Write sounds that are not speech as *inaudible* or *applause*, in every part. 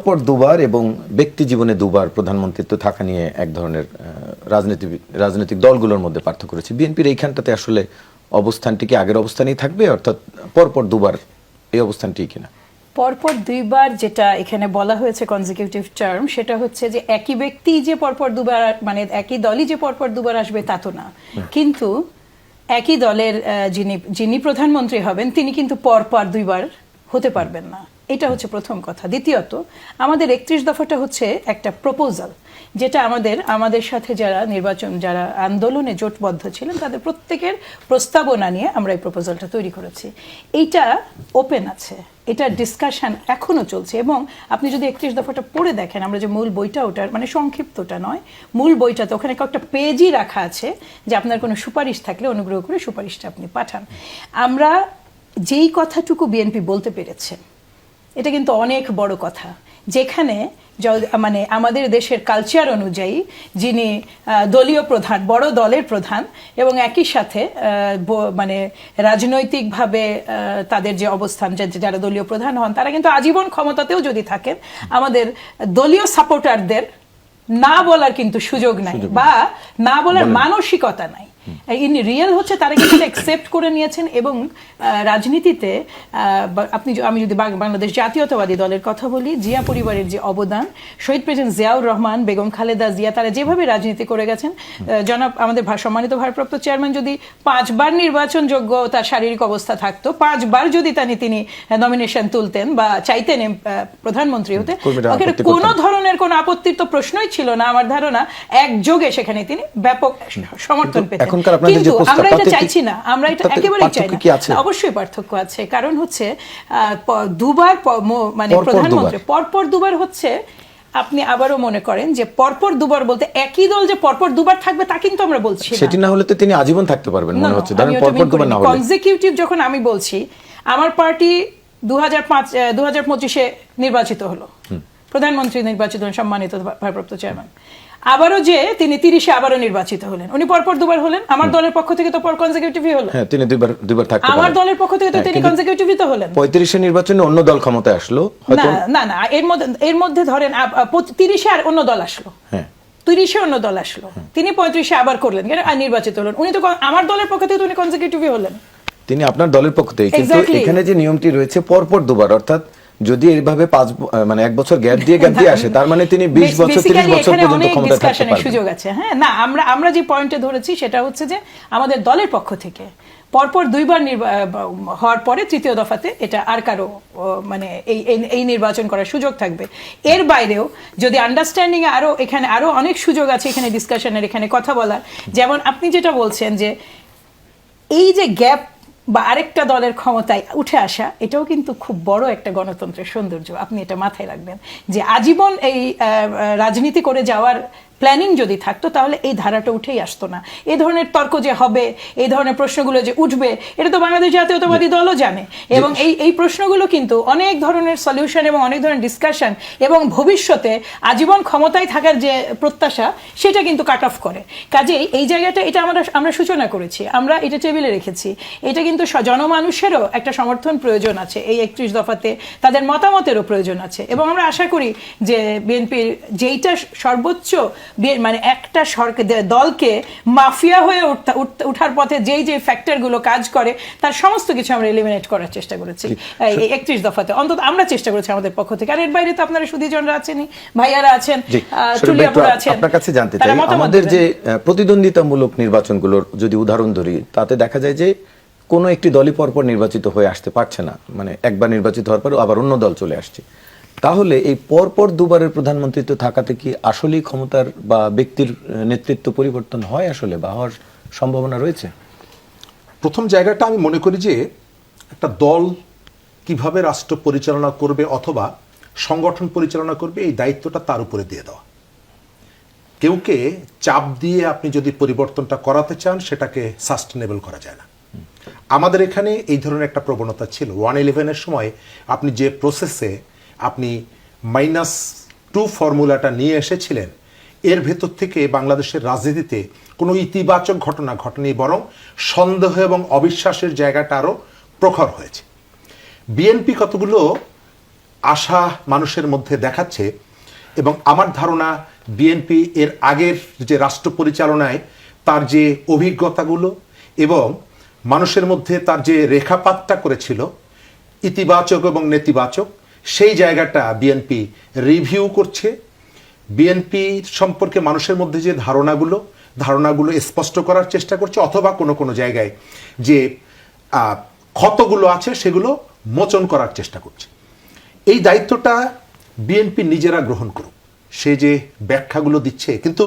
পরপর দুবার এবং ব্যক্তি জীবনে দুবার প্রধানমন্ত্রিত্ব থাকা নিয়ে এক ধরনের রাজনীতি রাজনৈতিক দলগুলোর মধ্যে পার্থক্য রয়েছে। বিএনপির এইখানটাতে আসলে অবস্থানটি কি আগের অবস্থানেই থাকবে? অর্থাৎ পরপর দুবার এই অবস্থানটি কিনা পরপর দুইবার যেটা এখানে বলা হয়েছে কনজিকিউটিভ টার্ম সেটা হচ্ছে যে একই ব্যক্তি যে পরপর দুবার মানে একই দলই যে পরপর দুবার আসবে তা তো না। কিন্তু একই দলের যিনি যিনি প্রধানমন্ত্রী হবেন তিনি কিন্তু পরপর দুইবার হতে পারবেন না। এটা হচ্ছে প্রথম কথা। দ্বিতীয়ত, আমাদের একত্রিশ দফাটা হচ্ছে একটা প্রপোজাল যেটা আমাদের আমাদের সাথে যারা নির্বাচন, যারা আন্দোলনে জোটবদ্ধ ছিলেন, তাদের প্রত্যেকের প্রস্তাবনা নিয়ে আমরা এই প্রপোজালটা তৈরি করেছি। এইটা ওপেন আছে, এটা ডিসকাশন এখনও চলছে এবং আপনি যদি একত্রিশ দফাটা পড়ে দেখেন, আমরা যে মূল বইটা ওটার মানে সংক্ষিপ্তটা নয়, মূল বইটাতে ওখানে কয়েকটা পেজই রাখা আছে, যে আপনার কোনো সুপারিশ থাকলে অনুগ্রহ করে সুপারিশটা আপনি পাঠান। আমরা যেই কথাটুকু বিএনপি বলতে পেরেছে এটা কিন্তু অনেক বড় কথা। যেখানে মানে আমাদের দেশের কালচার অনুযায়ী যিনি দলীয় প্রধান বড় দলের প্রধান এবং একই সাথে মানে রাজনৈতিকভাবে তাদের যে অবস্থান যে- যারা দলীয় প্রধান হন তারা কিন্তু আজীবন ক্ষমতাতেও যদি থাকেন আমাদের দলীয় সাপোর্টারদের না বলার কিন্তু সুযোগ নাই বা না বলার মানসিকতা নাই। ইন রিয়েল হচ্ছে তারা কিন্তু একসেপ্ট করে নিয়েছেন এবং রাজনীতিতে আপনি আমি যদি বাংলাদেশ জাতীয়তাবাদী দলের কথা বলি জিয়া পরিবারের যে অবদান শহীদ প্রেসিডেন্ট জিয়াউর রহমান বেগম খালেদা জিয়া তারা যেভাবে রাজনীতি করে গেছেন জনাব আমাদের সম্মানিত ভারপ্রাপ্ত চেয়ারম্যান যদি পাঁচবার নির্বাচনযোগ্য তার শারীরিক অবস্থা থাকতো পাঁচবার যদি তিনি তিনি নমিনেশন তুলতেন বা চাইতেন প্রধানমন্ত্রী হতে কোনো ধরনের কোনো আপত্তির তো প্রশ্নই ছিল না আমার ধারণা একযোগে সেখানে তিনি ব্যাপক সমর্থন পেতেন। এখনকার আপনাদের যে প্রস্তাব, আমরা এটা চাইছি না আমরা এটা তাতে একেবারেই চাই না। অবশ্যই পার্থক্য আছে। কারণ হচ্ছে দুবার মানে প্রধানমন্ত্রী। পরপর দুবার হচ্ছে আপনি আবারও মনে করেন যে পরপর দুবার বলতে একই দল যে পরপর দুবার থাকবে তা কিন্তু আমরা বলছি সেটি না হলে তো তিনি আজীবন থাকতে পারবেন মনে হচ্ছে। ধরেন পরপর দুবার না হলে। কনজিকিউটিভ যখন আমি বলছি আমার পার্টি দু হাজার পাঁচ দু হাজার পঁচিশে নির্বাচিত হলো। প্রধানমন্ত্রী নির্বাচিত হলেন সম্মানিত ভারপ্রাপ্ত চেয়ারম্যান আবারও যে তিনি তিরিশে আবারও নির্বাচিত হলেন। উনি পরপর দুবার হলেন? আমার দলের পক্ষ থেকে তো পর কনজিকিউটিভই হলো। হ্যাঁ তিনি দুইবার দুইবার থাকতে আমার দলের পক্ষ থেকে তো হ্যাঁ, তিনি কনজিকিউটিভই তো হলেন। পঁয়ত্রিশে নির্বাচনে অন্য দল ক্ষমতায় আসলো না হয়তো না না এর মধ্যে এর মধ্যে ধরেন তিরিশে আর অন্য দল আসলো। হ্যাঁ। তিরিশে অন্য দল আসলো। তিনি পঁয়ত্রিশে আবার করলেন? আর নির্বাচিত হলেন। উনি তো আমার দলের পক্ষ থেকে তো উনি কনজিকিউটিভই হলেন। তিনি আপনার দলের পক্ষ থেকে কিন্তু এখানে যে নিয়মটি রয়েছে পরপর দুবার অর্থাৎ যদি এইভাবে পাঁচ মানে এক বছর গ্যাপ দিয়ে গ্যাপ দিয়ে আসে তার মানে তিনি *laughs* বিশ বছর তিরিশ বছর পর্যন্ত অনেক ক্ষমতায় থাকতে পারবেন। সুযোগ আছে। হ্যাঁ না আমরা আমরা যে পয়েন্টে ধরেছি সেটা হচ্ছে যে আমাদের দলের পক্ষ থেকে পরপর দুইবার হওয়ার পরে তৃতীয় দফাতে এটা আর কারও মানে এই এই- নির্বাচন করার সুযোগ থাকবে। এর বাইরেও যদি আন্ডারস্ট্যান্ডিং আরও এখানে আরও অনেক সুযোগ আছে এখানে ডিসকাশনের এখানে কথা বলার যেমন আপনি যেটা বলছেন যে এই যে গ্যাপ বা আরেকটা দলের ক্ষমতায় উঠে আসা, এটাও কিন্তু খুব বড় একটা গণতন্ত্রের সৌন্দর্য। আপনি এটা মাথায় রাখবেন যে আজীবন এই রাজনীতি করে যাওয়ার প্ল্যানিং যদি থাকতো তাহলে এই ধারাটা উঠেই আসতো না। এই ধরনের তর্ক যে হবে এই ধরনের প্রশ্নগুলো যে উঠবে এটা তো বাংলাদেশ জাতীয়তাবাদী দলও জানে। এবং এই এই প্রশ্নগুলো কিন্তু অনেক ধরনের সলিউশন এবং অনেক ধরনের ডিসকাশন এবং ভবিষ্যতে আজীবন ক্ষমতায় থাকার যে প্রত্যাশা সেটা কিন্তু কাট অফ করে। কাজেই এই জায়গাটা এটা আমরা আমরা সূচনা করেছি আমরা এটা টেবিলে রেখেছি। এটা কিন্তু স- জনমানুষেরও একটা সমর্থন প্রয়োজন আছে এই একত্রিশ দফাতে তাদের মতামতেরও প্রয়োজন আছে। এবং আমরা আশা করি যে বিএনপির যেইটা সর্বোচ্চ মানে একটা সরকার দলকে মাফিয়া হয়ে উঠতা- উঠ- উঠার পথে যেই যে ফ্যাক্টরগুলো কাজ করে তার সমস্ত কিছু আমরা এলিমিনেট করার চেষ্টা করেছি। এই একত্রিশ দফাতে। অন্তত আমরা চেষ্টা করেছি আমাদের পক্ষ থেকে। আর এর বাইরে তো আপনারা সুদীজনরা আছেনই ভাইয়ারা আছেন আপনার কাছে জানতে চাই আমাদের যে প্রতিদ্বন্দ্বিতামূলক নির্বাচনগুলোর যদি উদাহরণ ধরি তাতে দেখা যায় যে কোনো একটি দলই পরপর নির্বাচিত হয়ে আসতে পারছে না। মানে একবার নির্বাচিত হওয়ার পর আবার অন্য দল চলে আসছে। তাহলে এই পরপর দুবারের প্রধানমন্ত্রিত্ব থাকাতে কি আসলেই ক্ষমতার বা ব্যক্তির নেতৃত্ব পরিবর্তন হয় আসলে বা হওয়ার সম্ভাবনা রয়েছে? প্রথম জায়গাটা আমি মনে করি যে একটা দল কীভাবে রাষ্ট্র পরিচালনা করবে অথবা সংগঠন পরিচালনা করবে এই দায়িত্বটা তার উপরে দিয়ে দেওয়া। কেউকে চাপ দিয়ে আপনি যদি পরিবর্তনটা করাতে চান সেটাকে সাস্টেনেবল করা যায় না। আমাদের এখানে এই ধরনের একটা প্রবণতা ছিল। ওয়ান ইলেভেনের সময় আপনি যে প্রসেসে আপনি মাইনাস টু ফর্মুলাটা নিয়ে এসেছিলেন, এর ভেতর থেকে বাংলাদেশের রাজনীতিতে কোনো ইতিবাচক ঘটনা ঘটেনি, বরং সন্দেহ এবং অবিশ্বাসের জায়গাটা আরও প্রখর হয়েছে। বিএনপি কতগুলো আশা মানুষের মধ্যে দেখাচ্ছে, এবং আমার ধারণা বিএনপি এর আগের যে রাষ্ট্র পরিচালনায় তার যে অভিজ্ঞতাগুলো এবং মানুষের মধ্যে তার যে রেখাপাতটা করেছিল, ইতিবাচক এবং নেতিবাচক সেই জায়গাটা বিএনপি রিভিউ করছে। বিএনপি সম্পর্কে মানুষের মধ্যে যে ধারণাগুলো ধারণাগুলো স্পষ্ট করার চেষ্টা করছে, অথবা কোনো কোনো জায়গায় যে ক্ষতগুলো আছে সেগুলো মোচন করার চেষ্টা করছে। এই দায়িত্বটা বিএনপি নিজেরা গ্রহণ করুক। সে যে ব্যাখ্যাগুলো দিচ্ছে, কিন্তু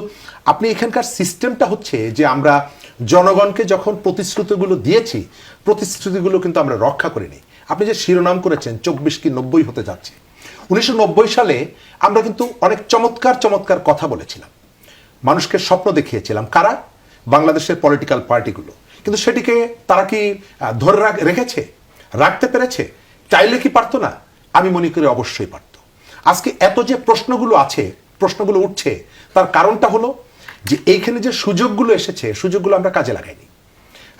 আপনি এখানকার সিস্টেমটা হচ্ছে যে, আমরা জনগণকে যখন প্রতিশ্রুতিগুলো দিয়েছি, প্রতিশ্রুতিগুলো কিন্তু আমরা রক্ষা করিনি। আপনি যে শিরোনাম করেছেন, চব্বিশ কি নব্বই হতে যাচ্ছে। উনিশশো নব্বই সালে আমরা কিন্তু অনেক চমৎকার চমৎকার কথা বলেছিলাম। মানুষকে স্বপ্ন দেখিয়েছিলাম। কারা? বাংলাদেশের পলিটিক্যাল পার্টিগুলো কিন্তু সেটিকে তারা কি ধরে রাখ- রেখেছে? রাখতে পেরেছে? চাইলে কি পারতো না? আমি মনে করি অবশ্যই পারতো। আজকে এত যে প্রশ্নগুলো আছে, প্রশ্নগুলো উঠছে, তার কারণটা হলো যে এইখানে যে সুযোগগুলো এসেছে, সুযোগগুলো আমরা কাজে লাগাইনি।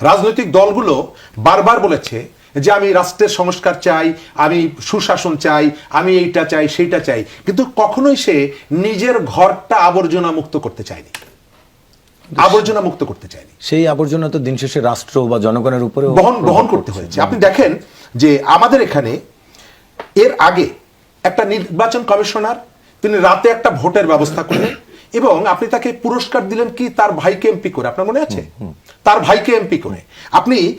রাজনৈতিক দলগুলো বারবার বলেছে যে আমি রাষ্ট্রের সংস্কার চাই আমি সুশাসন চাই আমি এইটা চাই সেইটা চাই। কিন্তু কখনোই সে নিজের ঘরটা আবর্জনা মুক্ত করতে চায়নি। আবর্জনা মুক্ত করতে চায়নি। সেই আবর্জনা তো দিন শেষে রাষ্ট্র বা জনগণের উপরে বহন বহন করতে হয়েছে। আপনি দেখেন যে আমাদের এখানে এর আগে একটা নির্বাচন কমিশনার তিনি রাতে একটা ভোটের ব্যবস্থা করলেন এবং আপনি তাকে পুরস্কার দিলেন কি তার ভাইকে এমপি করে। আপনার মনে আছে? তার ভাইকে এমপি করে। আপনি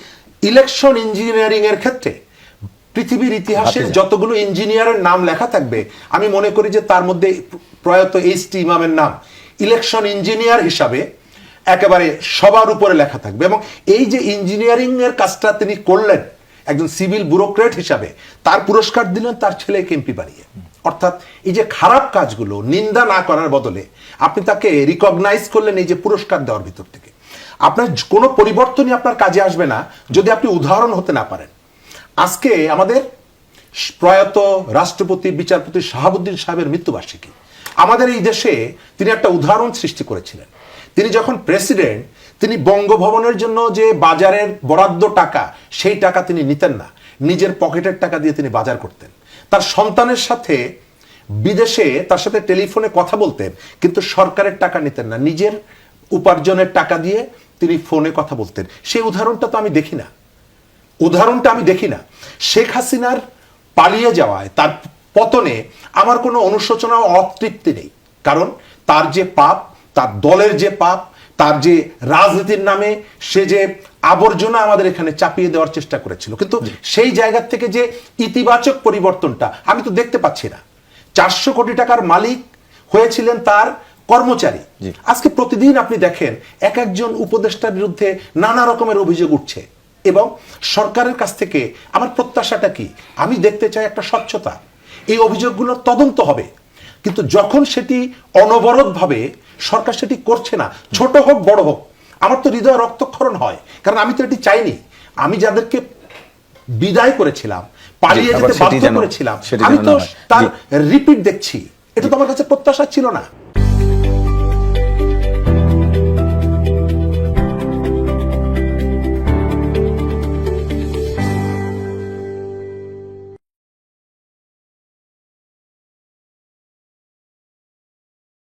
ইলেকশন ইঞ্জিনিয়ারিং এর ক্ষেত্রে পৃথিবীর ইতিহাসে যতগুলো ইঞ্জিনিয়ারের নাম লেখা থাকবে আমি মনে করি যে তার মধ্যে প্রয়াত এইচ টি ইমামের নাম ইলেকশন ইঞ্জিনিয়ার হিসাবে একেবারে সবার উপরে লেখা থাকবে এবং এই যে ইঞ্জিনিয়ারিং এর কাজটা তিনি করলেন একজন সিভিল ব্যুরোক্রেট হিসাবে তার পুরস্কার দিলেন তার ছেলেকে এমপি বানিয়ে। অর্থাৎ এই যে খারাপ কাজগুলো নিন্দা না করার বদলে আপনি তাকে রিকগনাইজ করলেন এই যে পুরস্কার দেওয়ার ভিতর থেকে। আপনার কোনো পরিবর্তনই আপনার কাজে আসবে না যদি আপনি উদাহরণ হতে না পারেন। আজকে আমাদের প্রয়াত রাষ্ট্রপতি, বিচারপতি শাহাবুদ্দিন সাহেবের মৃত্যুবার্ষিকী। আমাদের এই দেশে তিনি একটা উদাহরণ সৃষ্টি করেছিলেন। তিনি যখন প্রেসিডেন্ট, তিনি বঙ্গভবনের জন্য যে বাজারের বরাদ্দ টাকা, সেই টাকা তিনি নিতেন না। নিজের পকেটের টাকা দিয়ে তিনি বাজার করতেন। তার সন্তানের সাথে বিদেশে তার সাথে টেলিফোনে কথা বলতেন, কিন্তু সরকারের টাকা নিতেন না। নিজের উপার্জনের টাকা দিয়ে তিনি ফোনে কথা বলতেন। সেই উদাহরণটা তো আমি দেখি না। উদাহরণটা আমি দেখি না। শেখ হাসিনার পালিয়ে যাওয়ায় তার পতনে আমার কোনো অনুশোচনা অতৃপ্তি নেই। কারণ তার যে পাপ তার দলের যে পাপ তার যে রাজনীতির নামে সে যে আবর্জনা আমাদের এখানে চাপিয়ে দেওয়ার চেষ্টা করেছিল। কিন্তু সেই জায়গা থেকে যে ইতিবাচক পরিবর্তনটা আমি তো দেখতে পাচ্ছি না। চারশো কোটি টাকার মালিক হয়েছিলেন তার কর্মচারী। আজকে প্রতিদিন আপনি দেখেন এক একজন উপদেষ্টার বিরুদ্ধে নানা রকমের অভিযোগ উঠছে এবং সরকারের কাছ থেকে আমার প্রত্যাশাটা কি? আমি দেখতে চাই একটা স্বচ্ছতা। এই অভিযোগগুলোর তদন্ত হবে। কিন্তু যখন সেটি অনবরতভাবে সরকার সেটি করছে না ছোট হোক বড় হোক আমার তো হৃদয় রক্তক্ষরণ হয়। কারণ আমি তো এটি চাইনি। আমি যাদেরকে বিদায় করেছিলাম পালিয়ে যেতে বাধ্য করেছিলাম আমি তো তার রিপিট দেখছি। এটা তো আমার কাছে প্রত্যাশা ছিল না।